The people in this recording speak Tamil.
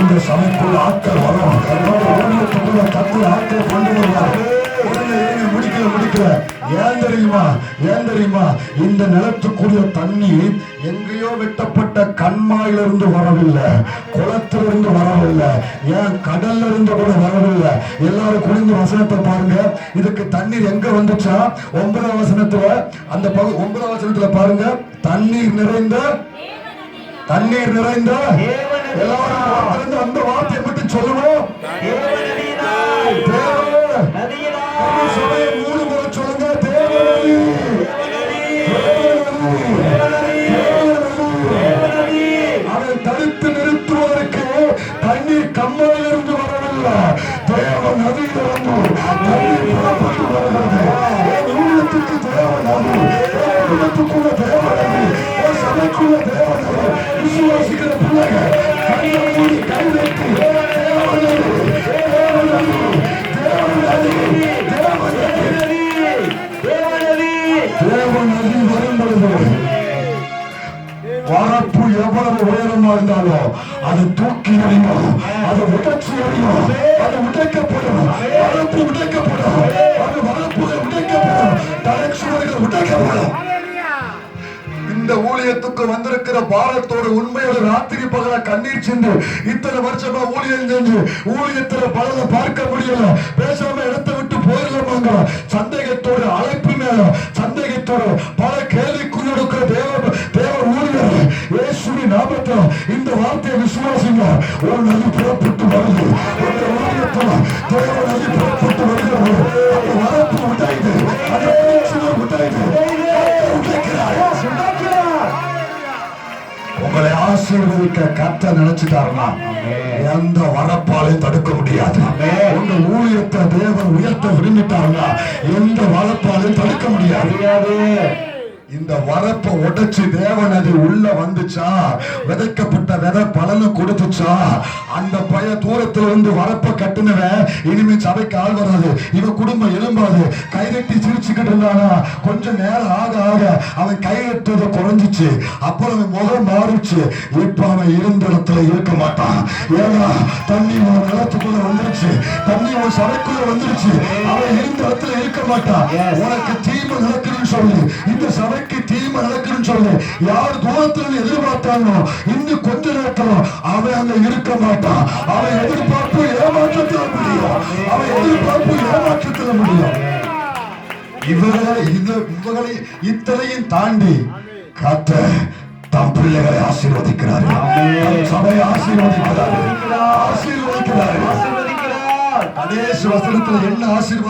உங்க சமைக்குள்ள ஆட்கள் வரும் என்னோட ஊழியத்துக்குள்ள கத்துல ஆட்கள் கொண்டு வருவார் முடிக்கல முடிக்கல ஏன் தெரியுமா? ஏன் தெரியுமா? இந்த நிலத்துக்குரிய தண்ணி எங்கேயோ வெட்டப்பட்ட கண்மாயிலிருந்து வரவில்லை. குளத்திலிருந்து வரவில்லை. ஏன் கடல்ல இருந்து கூட வரவில்லை? எல்லாரும் குனிந்து வசனத்தை பாருங்க. இதுக்கு தண்ணீர் எங்க வந்துச்சா? ஒன்பதாம் வசனத்துல அந்த பகு- ஒன்பதாம் வசனத்துல பாருங்க. தண்ணீர் நிறைந்த தண்ணீர் நிறைந்த எல்லாரும் அந்த வார்த்தையை பற்றி சொல்லுவோம். மூணு முறை சொல்லுங்க அதை தடுத்து நிறுத்துவதற்கு தண்ணீர் கம்மாயிலிருந்து வரவில்லை. தேவ நதியிலிருந்து தண்ணீர் புறப்பட்டு வருகிறது. என் தேவ நதி. என் தேவ நதி. என் சபைக்குள்ள தேவ நதி. விசுவாசிக்கிற பிள்ளைகள் கண்ணை மூடி கை வைத்து வரப்பு எவ்வளவு உயரமா இருந்தாலும் அது தூக்கி எறியும் அது உடைச்சி எறியும் அது உடைக்கப்படும் வரப்பு உடைக்கப்படும் அது வரப்பு ஆலயத்துக்கு வந்திருக்கிற பாரத்தோடு உண்மையோடு ராத்திரி பகல கண்ணீர் சென்று இத்தனை வருஷமா ஊழியம் செஞ்சு ஊழியத்துல பலதை பார்க்க முடியல. பேசாம இடத்தை விட்டு போயிடலாமாங்க? சந்தேகத்தோட அழைப்பு மேல சந்தேகத்தோட பல கேள்விக்குள் இருக்கிற தேவ தேவ ஊழியர் இயேசுவி நாமத்தில் இந்த வார்த்தையை விசுவாசிங்க. ஒரு நதி புறப்பட்டு வருது. தேவ நதி புறப்பட்டு வருகிறது. ஆசீர்வதிக்க கத்த நினைச்சுட்டாருன்னா எந்த வரப்பாலையும் தடுக்க முடியாது. உங்க ஊழியத்தை தேவன் உயர்த்த விரும்பிட்டாருன்னா எந்த வரப்பாலையும் தடுக்க முடியாது. இந்த வரப்பை உடைச்சு தேவன் அது உள்ள வந்துச்சா? விதைக்கப்பட்ட விதை பலனை கொடுத்துச்சா? அந்த பைய தூரத்துல இருந்து வரப்ப கட்டுனவன் இனிமே சபைக்கு ஆள் வராது. இவன் குடும்பம் எழும்பாது. கைதட்டி சிரிச்சுக்கிட்டு இருந்தானா? கொஞ்சம் நேரம் ஆக ஆக அவன் கையெட்டுறது குறைஞ்சிச்சு. அப்புறம் அவன் முகம் மாறிச்சு. இப்ப அவன் இருந்த இடத்துல இருக்க மாட்டான். ஏன்னா தண்ணி உன் நிலத்துக்குள்ள வந்துருச்சு. தண்ணி உன் சபைக்குள்ள வந்துருச்சு. அவன் இருந்த இடத்துல இருக்க மாட்டான். உனக்கு தீமை நடக்குதுன்னு சொல்லி. இந்த சபைக்கு தீமை நடக்குதுன்னு சொல்லி யார் தூரத்துல எதிர்பார்த்தானோ இன்னும் கொஞ்ச நேரத்துல அவன் அங்க இருக்க மாட்டான். அவன் எதிர்பார்ப்பு ஏமாற்றத்துல முடியும். அவன் எதிர்பார்ப்பு ஏமாற்றத்துல முடியும். இவர்களை இது இவர்களை இத்தனையும் தாண்டி காத்த தம் பிள்ளைகளை ஆசீர்வதிக்கிறார்கள் தம் சபையை ஆசீர்வதிக்கிறார்கள் ஆசீர்வதிக்கிறார்கள் கடைசி வசனத்துல என்ன ஆசீர்வாதம்?